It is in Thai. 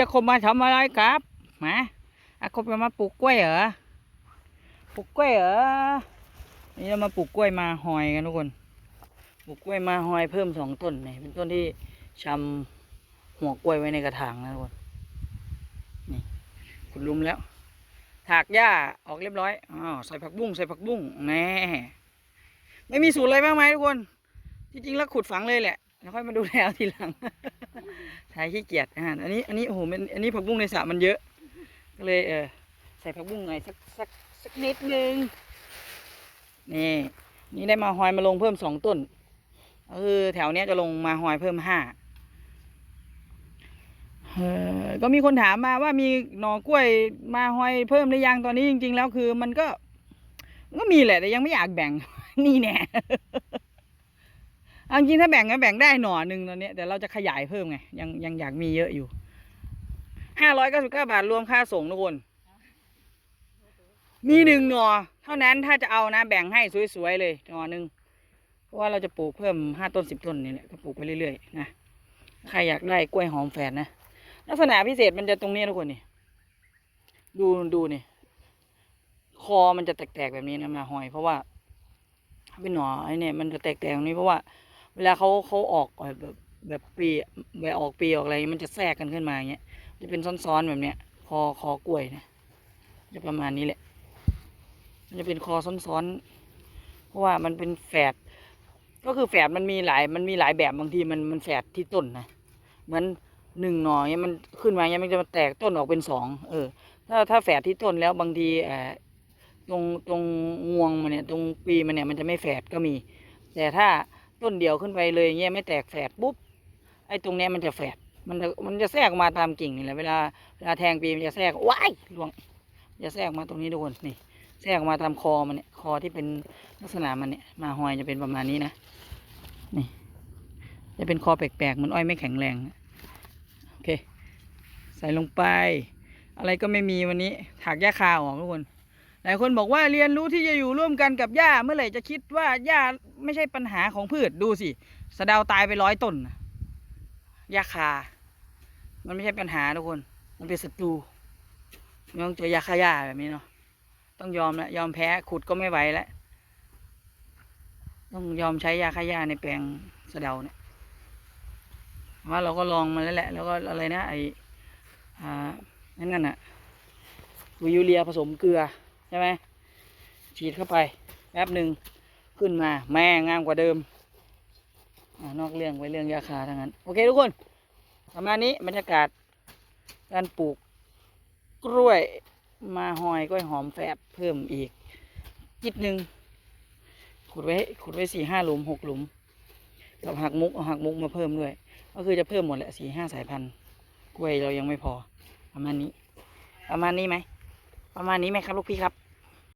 จะคมมาทำอะไรครับมาอาคมจะมาปลูกกล้วยเหรอ ปลูกกล้วยเหรอ นี่เรามาปลูกกล้วยมาหอยกันทุกคน ปลูกกล้วยมาหอยเพิ่มสองต้นนี่เป็นต้นที่ชำหัวกล้วยไว้ในกระถางนะทุกคน นี่ขุดลุมแล้ว ถากหญ้าออกเรียบร้อย อ้าวใส่ผักบุ้งใส่ผักบุ้งแน่ ไม่มีสูตรอะไรบ้างไหมทุกคน ที่จริงแล้วขุดฝังเลยแหละ แล้วค่อยมาดูแลเอาทีหลังถ่ายขี้เกียจอ่าอันนี้อันนี้โอ้โหมันอันนี้ผักบุ้งในสระมันเยอะ ก็เลยเออใส่ผักบุ้งหน่อยสักสักสักนิดนึงนี่นี่ได้มาหอยมาลงเพิ่มสองต้นก็คือแถวเนี้ยจะลงมาหอยเพิ่มห้าเออก็มีคนถามมาว่ามีหน่อกล้วยมาหอยเพิ่มหรือยังตอนนี้จริง ๆ แล้วคือมันก็มันก็มีแหละแต่ยังไม่อยากแบ่งนี่แน่ เอาจริงถ้าแบ่งก็แบ่งได้หน่อหนึ่งตอนนี้แต่เราจะขยายเพิ่มไงยังยังอยากมีเยอะอยู่ห้าร้อยเก้าสิบเก้าบาทรวมค่าส่งทุกคน มีหนึ่งหน่อ เท่านั้นถ้าจะเอานะแบ่งให้สวยๆเลยหน่อหนึ่งเพราะว่าเราจะปลูกเพิ่มห้าต้นสิบต้นนี่แหละก็ปลูกไปเรื่อยๆนะใครอยากได้กล้วยหอมแฝดนะลักษณะพิเศษมันจะตรงนี้ทุกคนนี่ดูดูนี่คอมันจะแตกๆแบบนี้นะมาหอย เพราะว่าเป็นหน่อไอ้เนี่ยมันจะแตกๆตรงนี้เพราะว่า เวลาเขาเขาออกแบบแบบปีแบบออกปีออกอะไรมันจะแทรกกันขึ้นมาอย่างเงี้ยจะเป็นซ้อนๆแบบเนี้ยคอคอกล้วยนะจะประมาณนี้แหละ มันจะเป็นคอซ้อนๆเพราะว่ามันเป็นแฝดก็คือแฝดมันมีหลายมันมีหลายแบบบางทีมันมันแฝดที่ต้นนะเหมือนหนึ่งหน่อเนี่ยมันขึ้นมาเนี่ยมันจะมาแตกต้นออกเป็นสองเออ ถ้าถ้าแฝดที่ต้นแล้วบางทีเอ่อตรงตรงงวงมันเนี่ยตรงปีมันเนี่ยมันจะไม่แฝดก็มี แต่ถ้า ต้นเดียวขึ้นไปเลยเงี้ยไม่แตกแฝดปุ๊บไอ้ตรงเนี้ยมันจะแฝดมันจะมันจะแทรกมาตามกิ่งนี่แหละเวลาเวลาแทงปีมันจะแทรกว้ายหลวงจะแทรกมาตรงนี้ทุกคนนี่แทรกมาตามคอมันเนี่ยคอที่เป็นลักษณะมันเนี่ยมาหอยจะเป็นประมาณนี้นะนี่ จะเป็นคอแปลกๆเหมือนอ้อยไม่แข็งแรงโอเค ใส่ลงไป อะไรก็ไม่มีวันนี้ถากหญ้าคาออกทุกคน หลายคนบอกว่าเรียนรู้ที่จะอยู่ร่วมกันกับหญ้าเมื่อไหร่จะคิดว่าหญ้าไม่ใช่ปัญหาของพืชดูสิสะดาวตายไปร้อยต้นหญ้าคา มันไม่ใช่ปัญหาทุกคน มันเป็นศัตรูต้องเจอยาฆ่าหญ้าแบบนี้เนาะต้องยอมแล้วยอมแพ้ขุดก็ไม่ไหวแล้วต้องยอมใช้ยาฆ่าหญ้าในแปลงสะเดาเนี่ยว่าเราก็ลองมาแล้วแหละ แล้วก็อะไรนะไออ่านั่นน่ะปุ๋ยยูเรียผสมเกลือ ช่ไหมฉีดเข้าไปแป๊บหนึ่งขึ้นมาแม่งามกว่าเดิมอนอกเรื่องไว้เรื่องยาคาทั้งนั้น โอเคทุกคนประมาณนี้บรรยากาศการปลูกกล้วยมาหอยกล้วยหอมแฝดเพิ่มอีกจิตหนึ่งขุดไว้ขุดไว้สี่ห้าหลุมหกหลุมกับหักมุกเอาหักมุกมาเพิ่มด้วย ก็คือจะเพิ่มหมดแหละสี่ห้าสายพันธุ์กล้วยเรายังไม่พอ ประมาณนี้ ประมาณนี้ไหมประมาณนี้ไหมครับลูกพี่ครับ